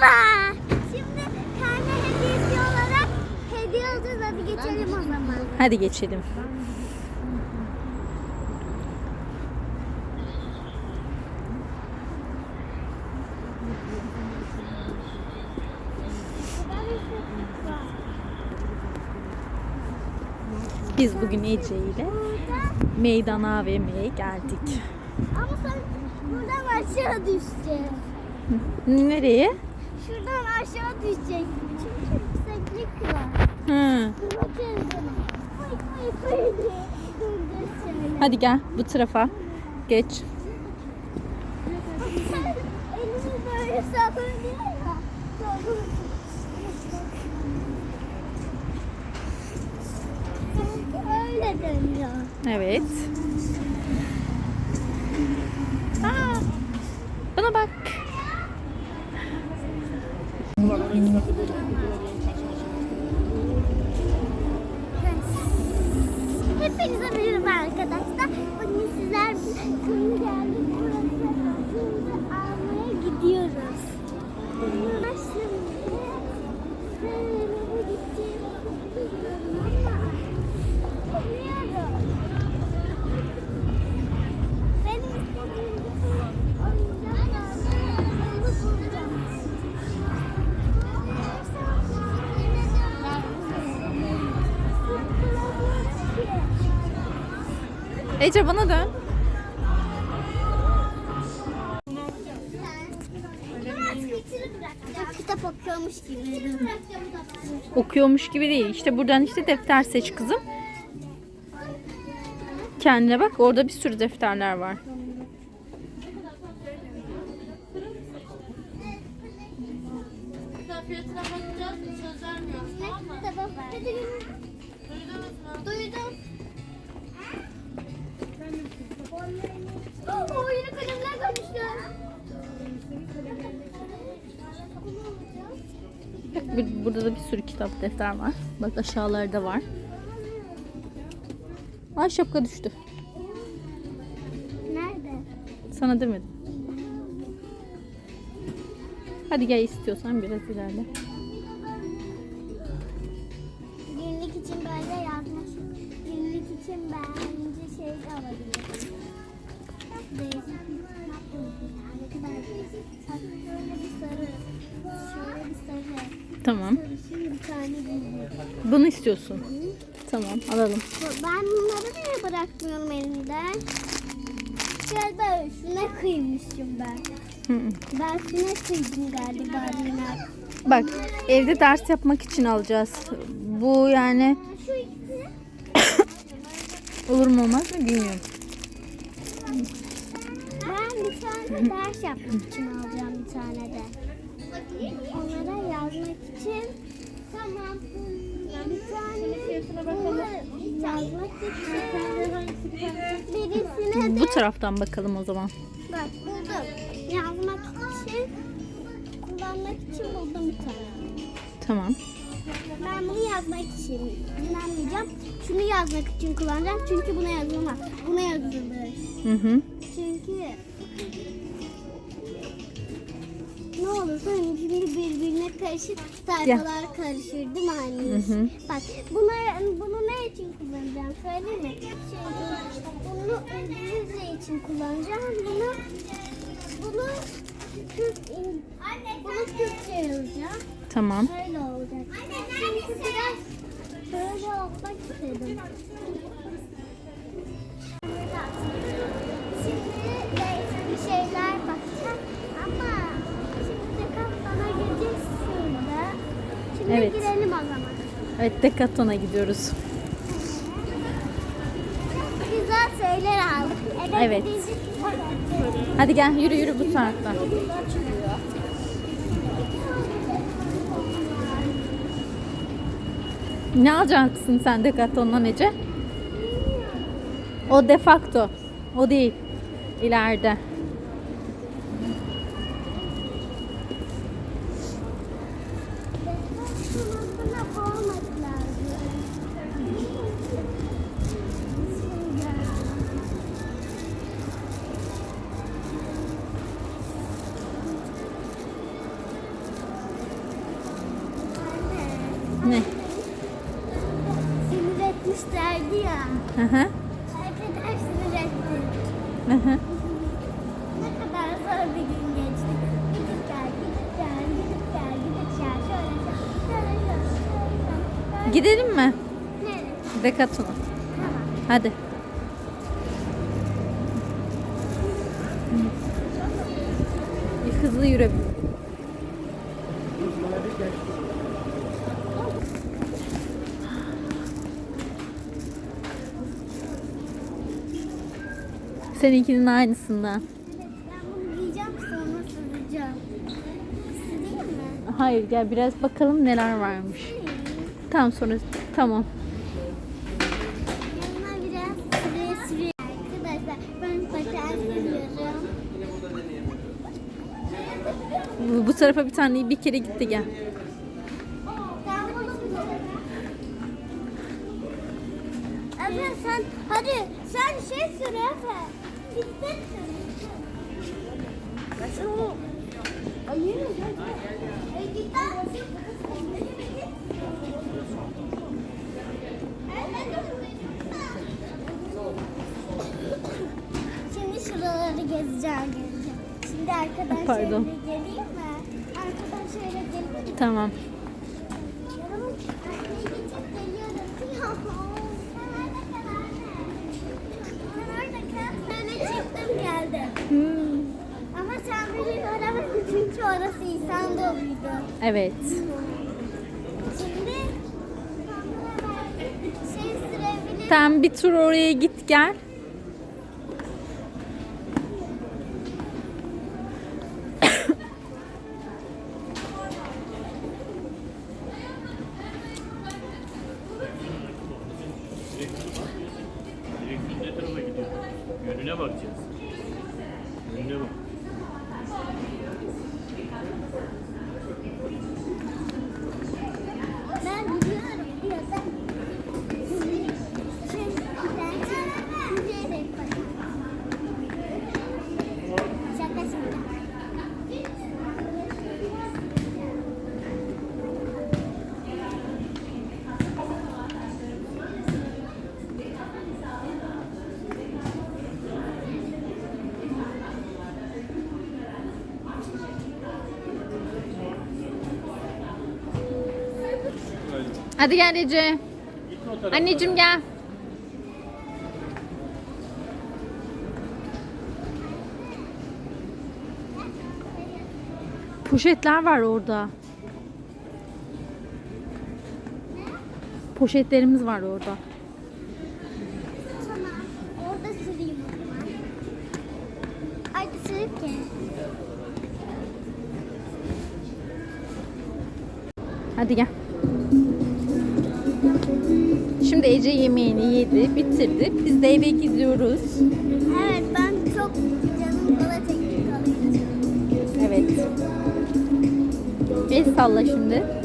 Merhaba. Şimdi karne hediyesi olarak hediye alacağız. Hadi geçelim o zaman. Hadi geçelim. Biz bugün Ece ile meydan AVM'ye geldik. Ama sen buradan aşağı düşeceksin. Nereye? Şuradan aşağı düşecek. Çünkü yükseklik var. Hı. Dur bakayım sana. Fıy fıy fıy diye döneceğiz şöyle. Hadi gel bu tarafa. Geç. Sen elini böyle sallıyor ya. Doğru. Sanki öyle dönüyor. Evet. Aa, bana bak. Hepinize merhaba Ece bana dön. Kitap okuyormuş gibi. Okuyormuş gibi değil. İşte buradan işte defter seç kızım. Kendine bak orada bir sürü defterler var. Oo, yeni kalemler bur- burada da bir sürü kitap defter var. Bak aşağılarda var. Ay şapka düştü. Nerede? Sana demedim. Hadi gel istiyorsan biraz ilerle. Tamam. Bunu istiyorsun. Tamam alalım. Ben bunları niye bırakmıyorum elimden? Galiba şuna kıymışım ben. Hı hı. Ben şuna kıydım galiba. Bak evde ders yapmak için alacağız. Bu yani olur mu olmaz mı bilmiyorum. Ben bir tane ders yapmak için alacağım bir tane de. Onlara yazmak için. Tamam. Bir tane yazmak için. Birisine de Bu taraftan bakalım o zaman. bak buldum. Yazmak için kullanmak için buldum bir tane. Tamam. Ben bunu yazmak için kullanmayacağım. Şunu yazmak için kullanacağım. Çünkü buna yazılmaz. Buna yazılır. Hı hı. Çünkü ne olursa hani şimdi birbirine karışık sayfalar karışır değil mi anne? Hı hı. Bak bunu, bunu ne için kullanacağım söyleyeyim mi? Çünkü bunu İngilizce için kullanacağım. Bunu bunu Türk, bunu Türkçe yazacağım. Tamam. Şöyle olacak. Çünkü biraz şöyle olmak istedim. Şimdi Evet. girelim o zaman. Evet Decathlon'a gidiyoruz. Güzel şeyler aldık. Evet. Hadi gel yürü yürü bu taraftan. Ne alacaksın sen Decathlon'dan Ece? O de facto. O değil. İleride. Etmişlerdi ya. Hı hı. Arkadaş sinir etti. Hı hı. Ne kadar zor bir gün geçti. Gidip gel, gidip gel, gidip gel, gidip gel. Şöyle şöyle, şöyle şöyle. Gidelim mi? Nereye? Decathlon'a. Tamam. Hadi. Bir hızlı yürü. Seninkinin aynısından. Evet, ben bunu giyeceğim sonra mi? Hayır gel biraz bakalım neler varmış. Tamam sonra tamam. Yanına biraz süreye süreye. Arkadaşlar ben paten sürüyorum. Bu, bu tarafa bir tane bir kere gitti gel. Efe sen hadi sen şey sür Efe. Şimdi şuraları gezeceğim. Şimdi arkadaşlar Pardon. geleyim mi? Arkadaşlar geleyim mi? Tamam. Yanıma geçip geliyorum. Ya, sen nerede kal anne? Sen orada kal. Böyle geldim. Hmm. Ama sen beni aramazsın çünkü orası İhsan doluydu. Evet. Şimdi şey sürebilir. Tamam bir tur oraya git gel. Hadi gel Ece. Anneciğim gel. Poşetler var orada. Poşetlerimiz var orada. Orada süreyim o zaman. Hadi sür ki. Hadi gel. Şimdi Ece yemeğini yedi, bitirdi. Biz de eve gidiyoruz. Evet ben çok canım kola çekti. Evet. El salla şimdi.